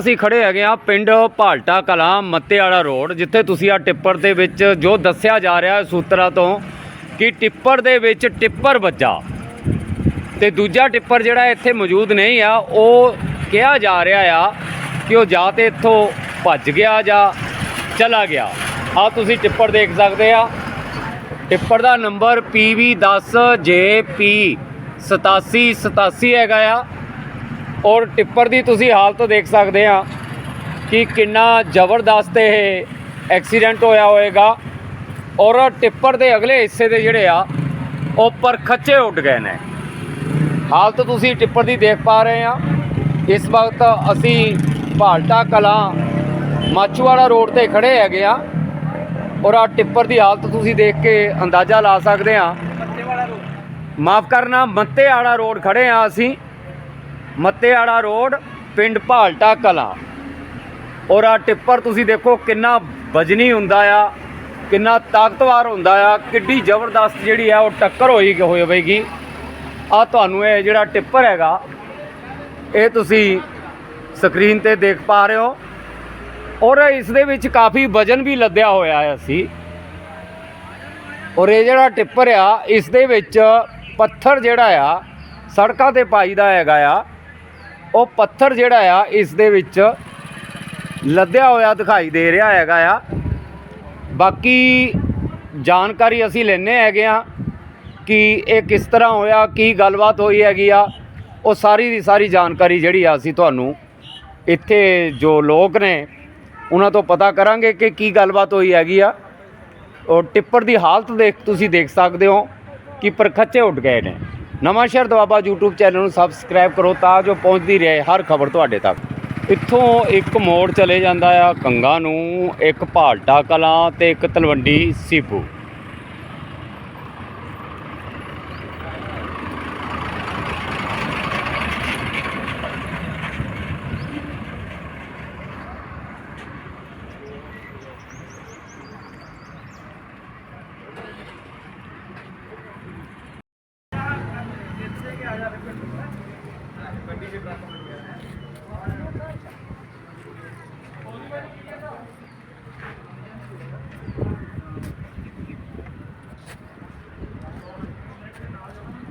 ਅਸੀਂ ਖੜੇ ਹੈਗੇ ਆ ਪਿੰਡ ਭਾਲਟਾ ਕਲਾਂ ਮੱਤੇ ਰੋਡ, ਜਿੱਥੇ ਤੁਸੀਂ ਆ ਟਿੱਪਰ ਦੇ ਵਿੱਚ ਜੋ ਦੱਸਿਆ ਜਾ ਰਿਹਾ ਹੈ ਸੂਤਰਾਂ ਤੋਂ ਕਿ ਟਿੱਪਰ ਦੇ ਵਿੱਚ ਟਿੱਪਰ ਵੱਜਾ। ਤੇ ਦੂਜਾ ਟਿੱਪਰ ਜਿਹੜਾ ਇੱਥੇ ਮੌਜੂਦ ਨਹੀਂ ਆ, ਉਹ ਕਿਹਾ ਜਾ ਰਿਹਾ ਆ ਕਿ ਉਹ ਜਾਂ ਤੇ ਇੱਥੋਂ ਭੱਜ ਗਿਆ ਜਾਂ ਚਲਾ ਗਿਆ। ਆ ਤੁਸੀਂ ਟਿੱਪਰ ਦੇਖ ਸਕਦੇ ਆ। ਟਿੱਪਰ ਦਾ ਨੰਬਰ PV10JP 8787 ਹੈਗਾ ਆ। ਔਰ ਟਿੱਪਰ ਦੀ ਤੁਸੀਂ ਹਾਲਤ ਦੇਖ ਸਕਦੇ ਆ ਕਿ ਕਿੰਨਾ ਜ਼ਬਰਦਸਤ ਇਹ ਐਕਸੀਡੈਂਟ ਹੋਇਆ ਹੋਵੇਗਾ ਔਰ ਟਿੱਪਰ ਦੇ ਅਗਲੇ ਹਿੱਸੇ ਦੇ ਜਿਹੜੇ ਆ ਉਹ ਪਰ ਖੱਚੇ ਉੱਡ ਗਏ ਨੇ। ਹਾਲਤ ਤੁਸੀਂ ਟਿੱਪਰ ਦੀ ਦੇਖ ਪਾ ਰਹੇ ਆ ਇਸ ਵਕਤ ਅਸੀਂ ਭਾਲਟਾ ਕਲਾਂ ਮਾਚੂਵਾੜਾ ਰੋਡ ਤੇ ਖੜੇ ਹੈਗੇ ਆ ਔਰ ਆ ਟਿੱਪਰ ਦੀ ਹਾਲਤ ਤੁਸੀਂ ਦੇਖ ਕੇ ਅੰਦਾਜ਼ਾ ਲਾ ਸਕਦੇ ਆ ਮਾਫ ਕਰਨਾ ਮੱਤੇ ਵਾਲਾ ਰੋਡ ਖੜੇ ਆ ਅਸੀਂ। ਮੱਤੇ ਰੋਡ, ਪਿੰਡ ਭਾਲਟਾ ਕਲਾ। ਔਰ ਆ ਟਿੱਪਰ ਤੁਸੀਂ ਦੇਖੋ ਕਿੰਨਾ ਵਜਨੀ ਹੁੰਦਾ ਆ, ਕਿੰਨਾ ਤਾਕਤਵਰ ਹੁੰਦਾ ਆ, ਕਿੱਡੀ ਜ਼ਬਰਦਸਤ ਜਿਹੜੀ ਆ ਉਹ ਟੱਕਰ ਹੋਈ ਹੋਵੇਗੀ। ਆ ਤੁਹਾਨੂੰ ਇਹ ਜਿਹੜਾ ਟਿੱਪਰ ਹੈਗਾ, ਇਹ ਤੁਸੀਂ ਸਕਰੀਨ ਤੇ ਦੇਖ ਪਾ ਰਹੇ ਹੋ। ਔਰ ਇਸ ਦੇ ਵਿੱਚ ਕਾਫੀ ਵਜਨ ਵੀ ਲੱਦਿਆ ਹੋਇਆ ਹੈ ਅਸੀਂ। ਔਰ ਇਹ ਜਿਹੜਾ ਟਿੱਪਰ ਆ, ਇਸ ਦੇ ਵਿੱਚ ਪੱਥਰ ਜਿਹੜਾ ਆ, ਸੜਕਾਂ ਤੇ ਪਾਈਦਾ ਹੈਗਾ ਆ। ਉਹ ਪੱਥਰ ਜਿਹੜਾ ਆ, ਇਸ ਦੇ ਵਿੱਚ ਲੱਦਿਆ ਹੋਇਆ ਦਿਖਾਈ ਦੇ ਰਿਹਾ ਹੈਗਾ ਆ। ਬਾਕੀ ਜਾਣਕਾਰੀ ਅਸੀਂ ਲੈਣੇ ਹੈਗੇ ਆ ਕਿ ਇਹ ਕਿਸ ਤਰ੍ਹਾਂ ਹੋਇਆ, ਕੀ ਗੱਲਬਾਤ ਹੋਈ ਹੈਗੀ ਆ। ਉਹ ਸਾਰੀ ਦੀ ਸਾਰੀ ਜਾਣਕਾਰੀ ਜਿਹੜੀ ਆ, ਅਸੀਂ ਤੁਹਾਨੂੰ ਇੱਥੇ ਜੋ ਲੋਕ ਨੇ, ਉਹਨਾਂ ਤੋਂ ਪਤਾ ਕਰਾਂਗੇ ਕਿ ਕੀ ਗੱਲਬਾਤ ਹੋਈ ਹੈਗੀ ਆ। ਔਰ ਟਿੱਪਰ ਦੀ ਹਾਲਤ ਦੇਖ, ਤੁਸੀਂ ਦੇਖ ਸਕਦੇ ਹੋ ਕਿ ਪਰਖੱਚੇ ਉੱਡ ਗਏ ਨੇ। ਨਵਾਂਸ਼ਹਿਰ ਦੁਆਬਾ ਦਵਾਬਾ YouTube ਚੈਨਲ ਨੂੰ ਸਬਸਕ੍ਰਾਈਬ ਕਰੋ ਤਾਂ ਜੋ ਪਹੁੰਚਦੀ ਰਹੇ ਹਰ ਖਬਰ ਤੁਹਾਡੇ ਤੱਕ। ਇੱਥੋਂ ਇੱਕ ਮੋੜ ਚਲੇ ਜਾਂਦਾ ਆ ਕੰਗਾ ਨੂੰ, ਇੱਕ ਭਾਲਟਾ ਕਲਾਂ ਤੇ ਇੱਕ ਤਲਵੰਡੀ ਸੀਪੂ।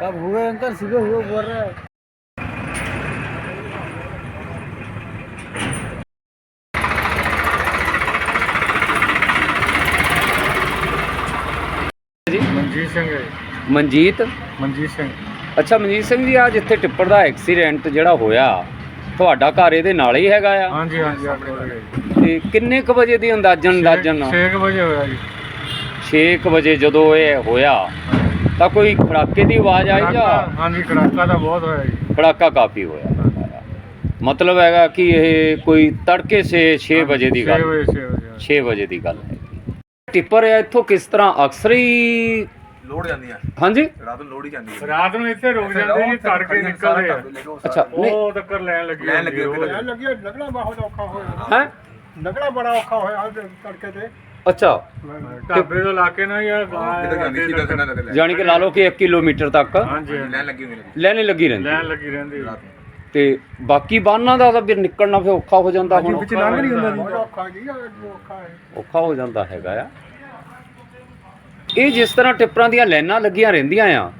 कब हुए अंकल सुबह हुए बोल रहे हैं ਜੀ ਮਨਜੀਤ ਸਿੰਘ ਹੈ ਜੀ। ਮਨਜੀਤ ਮਨਜੀਤ ਸਿੰਘ ਅੱਛਾ ਮਨਜੀਤ ਸਿੰਘ ਜੀ ਆ ਜਿੱਥੇ ਟਿੱਪਰ ਦਾ ਐਕਸੀਡੈਂਟ ਜਿਹੜਾ ਹੋਇਆ ਤੁਹਾਡਾ ਘਰ ਇਹਦੇ ਨਾਲ ਹੀ ਹੈਗਾ ਆ ਹਾਂਜੀ ਹਾਂਜੀ ਆਪਣੇ ਕੋਲ ਹੈ ਜੀ। ਤੇ ਕਿੰਨੇ ਕੁ ਵਜੇ ਦੀ ਅੰਦਾਜ਼ਨ ਅੰਦਾਜ਼ਨ ਛੇ- ਛੇ ਕੁ ਵਜੇ ਹੋਇਆ ਜੀ 6 ਵਜੇ ਜਦੋਂ ਇਹ ਹੋਇਆ ਤਾਂ ਕੋਈ ਖੜਾਕੇ ਦੀ ਆਵਾਜ਼ ਆਈ ਜਾਂ? ਹਾਂਜੀ ਕੜਾਕਾ ਤਾਂ ਬਹੁਤ ਹੋਇਆ ਜੀ। ਖੜਾਕਾ ਕਾਫੀ ਹੋਇਆ। ਮਤਲਬ ਹੈਗਾ ਕਿ ਇਹ ਕੋਈ ਤੜਕੇ ਸੇ 6 ਵਜੇ ਦੀ ਗੱਲ। ਵਜੇ ਛੇ ਵਜੇ 6 ਵਜੇ ਦੀ ਗੱਲ ਹੈ। ਟਿੱਪਰ ਹੈ ਇੱਥੋਂ ਕਿਸ ਤਰ੍ਹਾਂ? ਅਕਸਰ ਹੀ ਲੋੜ ਜਾਂਦੀਆਂ ਹਾਂਜੀ? ਰਾਤ ਨੂੰ ਲੋੜ ਹੀ ਜਾਂਦੀ ਹੈ ਰਾਤ ਨੂੰ ਇੱਥੇ ਰੁਕ ਜਾਂਦੇ ਜੀ ਤੜਕੇ ਨਿਕਲਦੇ ਆ। ਅੱਛਾ ਉਹ ਤੱਕਰ ਲੈਣ ਲੱਗੀ ਲੈਣ ਲੱਗੀ ਲੱਗਣਾ ਬਹੁਤ ਔਖਾ ਹੋਇਆ। ਹੈ? ਲੱਗਣਾ ਬੜਾ ਔਖਾ ਹੋਇਆ ਤੜਕੇ ਤੇ। ਅੱਛਾ। ਢਾਬੇ ਤੋਂ ਲਾ ਕੇ ਨਾ ਯਾਰ ਕਿਤੇ ਲੱਗ ਕਿ ਲਾ ਲਓ ਕਿ 1 ਕਿਲੋਮੀਟਰ ਤੱਕ। ਹਾਂਜੀ ਲੈਣ ਲੱਗੀ ਹੁੰਦੀ ਨੇ ਲੈਣੇ ਲੱਗੀ ਰਹਿੰਦੀ। ਲੈਣ ਲੱਗੀ ਰਹਿੰਦੀ। ਰਾਤ ਨੂੰ। ਤੇ ਬਾਕੀ ਬਾਨਾਂ ਦਾ ਤਾਂ ਫਿਰ ਨਿਕਲਣਾ ਫਿਰ ਔਖਾ ਹੋ ਜਾਂਦਾ ਹੁਣ। ਵਿੱਚ ਲੰਘ ਨਹੀਂ ਹੁੰਦਾ ਜੀ। ਔਖਾ ਹੈ। ਔਖਾ ਹੋ ਜਾਂਦਾ ਹੈਗਾ ਆ। ਇਹ ਜਿਸ ਤਰ੍ਹਾਂ ਟਿੱਪਰਾਂ ਦੀਆਂ ਲਾਈਨਾਂ ਲੱਗੀਆਂ ਰਹਿੰਦੀਆਂ ਆ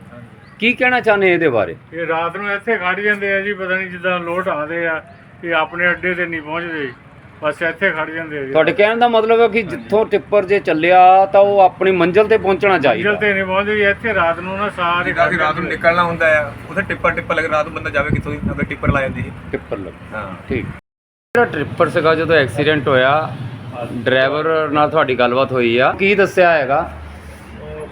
ਕੀ ਕਹਿਣਾ ਚਾਹੁੰਦੇ ਇਹਦੇ ਬਾਰੇ? ਇਹ ਰਾਤ ਨੂੰ ਇੱਥੇ ਖੜ ਜਾਂਦੇ ਆ ਜੀ ਪਤਾ ਨਹੀਂ ਜਿੱਦਾਂ ਲੋਟ ਆਦੇ ਆ ਇਹ ਆਪਣੇ ਅੱਡੇ ਤੇ ਨਹੀਂ ਪਹੁੰਚਦੇ। ਬਸ ਇੱਥੇ ਖੜ ਜਾਂਦੇ ਆ ਜੀ। ਤੁਹਾਡੇ ਕਹਿਣ ਦਾ ਮਤਲਬ ਹੈ ਕਿ ਜਿੱਥੋਂ ਟਿੱਪਰ ਜੇ ਚੱਲਿਆ ਤਾਂ ਉਹ ਆਪਣੀ ਮੰਜ਼ਿਲ ਤੇ ਪਹੁੰਚਣਾ ਮੰਜ਼ਿਲ ਚਾਹੀਦਾ ਤੇ ਨਹੀਂ ਪਹੁੰਚਦੇ ਜੀ ਇੱਥੇ ਰਾਤ ਨੂੰ ਨਾ ਸਾਰੇ ਜਿੱਦਾਂ ਅਸੀਂ ਰਾਤ ਨੂੰ ਨਿਕਲਣਾ ਹੁੰਦਾ ਆ ਉੱਥੇ ਟਿੱਪਰ ਟਿੱਪਰ ਲੱਗੇ ਰਾਤ ਨੂੰ ਬੰਦਾ ਜਾਵੇ ਕਿੱਥੋਂ ਦੀ ਅਗਰ ਟਿੱਪਰ ਲਾ ਜਾਂਦੀ ਸੀ। ਟਿੱਪਰ ਲੱਗ। ਹਾਂ। ਠੀਕ। ਜਿਹੜਾ ਟ੍ਰਿਪਰ ਸੀਗਾ ਜਦੋਂ ਐਕਸੀਡੈਂਟ ਹੋਇਆ ਡਰਾਈਵਰ ਨਾਲ ਤੁਹਾਡੀ ਗੱਲਬਾਤ ਹੋਈ ਆ। ਕੀ ਦੱਸਿਆ ਹੈਗਾ?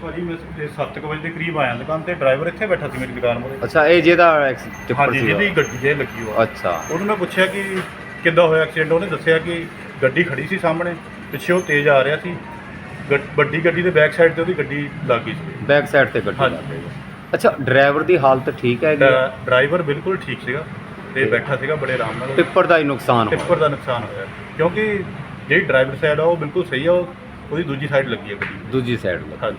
ਭਾਜੀ ਮੈਂ 7 ਵਜੇ ਦੇ ਕਰੀਬ ਆਇਆ ਦੁਕਾਨ ਤੇ ਡਰਾਈਵਰ ਇੱਥੇ ਬੈਠਾ ਸੀ ਮੇਰੀ ਦੁਕਾਨ ਮੂਹਰੇ। ਅੱਛਾ ਇਹ ਜਿਹਦਾ ਐਕਸ- ਟਿੱਪਰ ਹਾਂਜੀ ਜਿਹਦੀ ਗੱਡੀ ਜੇ ਲੱਗੀ ਹੋਆ। ਅੱਛਾ। ਉਹਨੂੰ ਮੈਂ ਪੁੱਛਿਆ ਕਿ ਕਿੱਦਾਂ ਹੋਇਆ ਐਕਸੀਡੈਂਟ ਉਹਨੇ ਦੱਸਿਆ ਕਿ ਗੱਡੀ ਖੜੀ ਸੀ ਸਾਹਮਣੇ ਪਿੱਛੇ ਉਹ ਤੇਜ਼ ਆ ਰਿਹਾ ਸੀ। ਗੱਡ- ਵੱਡੀ ਗੱਡੀ ਦੇ ਬੈਕ ਸਾਈਡ ਤੇ ਉਹਦੀ ਗੱਡੀ ਲੱਗ ਗਈ ਸੀ। ਬੈਕ ਸਾਈਡ ਤੇ ਗੱਡੀ ਹਾਂਜੀ। ਲੱਗ ਗਈ। ਅੱਛਾ ਡਰਾਈਵਰ ਦੀ ਹਾਲਤ ਠੀਕ ਹੈਗੀ ਆ? ਡਰਾ- ਡਰਾਈਵਰ ਬਿਲਕੁਲ ਠੀਕ ਸੀਗਾ ਤੇ ਬੈਠਾ ਸੀਗਾ ਬੜੇ ਆਰਾਮ ਨਾਲ। ਟਿੱਪਰ ਦਾ ਹੀ ਨੁਕਸਾਨ ਹੋਇਆ। ਟਿੱਪਰ ਦਾ ਨੁਕਸਾਨ ਹੋਇਆ। ਕਿਉਂਕਿ ਜਿਹੜੀ ਡਰਾਈਵਰ ਸਾਈਡ ਆ ਉਹ ਬਿਲਕੁਲ ਸਹੀ ਆ ਉਹ ਉਹਦੀ ਦੂਜੀ ਸਾਈਡ ਲੱਗੀ ਹੈ ਗੱਡੀ। ਦੂਜੀ ਸਾਈਡ ਲੱਗ। ਹਾਂਜੀ।